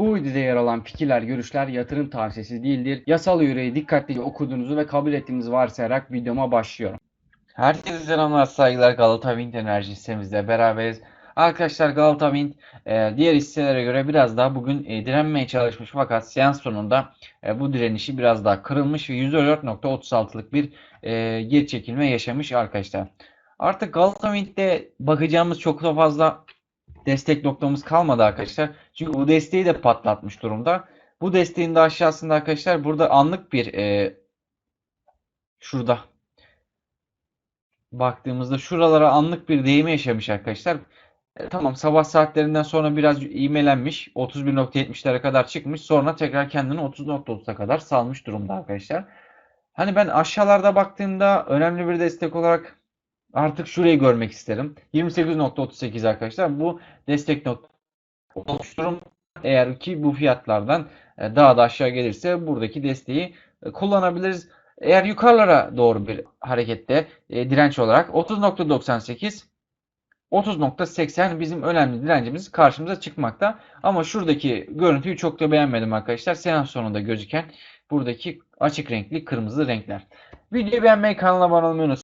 Bu videoda yer alan fikirler, görüşler yatırım tavsiyesi değildir. Yasal yüreği dikkatlice okuduğunuzu ve kabul ettiğinizi varsayarak videoma başlıyorum. Herkese selamlar, saygılar. Galata Wind Enerji hissemizle beraberiz. Arkadaşlar Galata Wind e, diğer hisselere göre biraz daha bugün e, direnmeye çalışmış fakat seans sonunda e, bu direnişi biraz daha kırılmış ve %4.36'lık bir geri çekilme yaşamış arkadaşlar. Artık Galata Wind'de bakacağımız çok da fazla destek noktamız kalmadı arkadaşlar. Çünkü bu desteği de patlatmış durumda. Bu desteğin de aşağısında arkadaşlar burada anlık bir e, şurada baktığımızda şuralara anlık bir değme yaşamış arkadaşlar. E, tamam sabah saatlerinden sonra biraz ivmelenmiş. 31.70'lere kadar çıkmış. Sonra tekrar kendini 30.30'a kadar salmış durumda arkadaşlar. Hani ben aşağılarda baktığımda önemli bir destek olarak artık şurayı görmek isterim. 28.38 arkadaşlar. Bu destek nokta oluşturum. Eğer ki bu fiyatlardan e, daha da aşağı gelirse buradaki desteği e, kullanabiliriz. Eğer yukarılara doğru bir harekette e, direnç olarak 30.98 30.80 bizim önemli direncimiz karşımıza çıkmakta. Ama şuradaki görüntüyü çok da beğenmedim arkadaşlar. Seans sonunda gözüken buradaki açık renkli kırmızı renkler. Videoyu beğenmeyi, kanala abone olmayı unutmayın.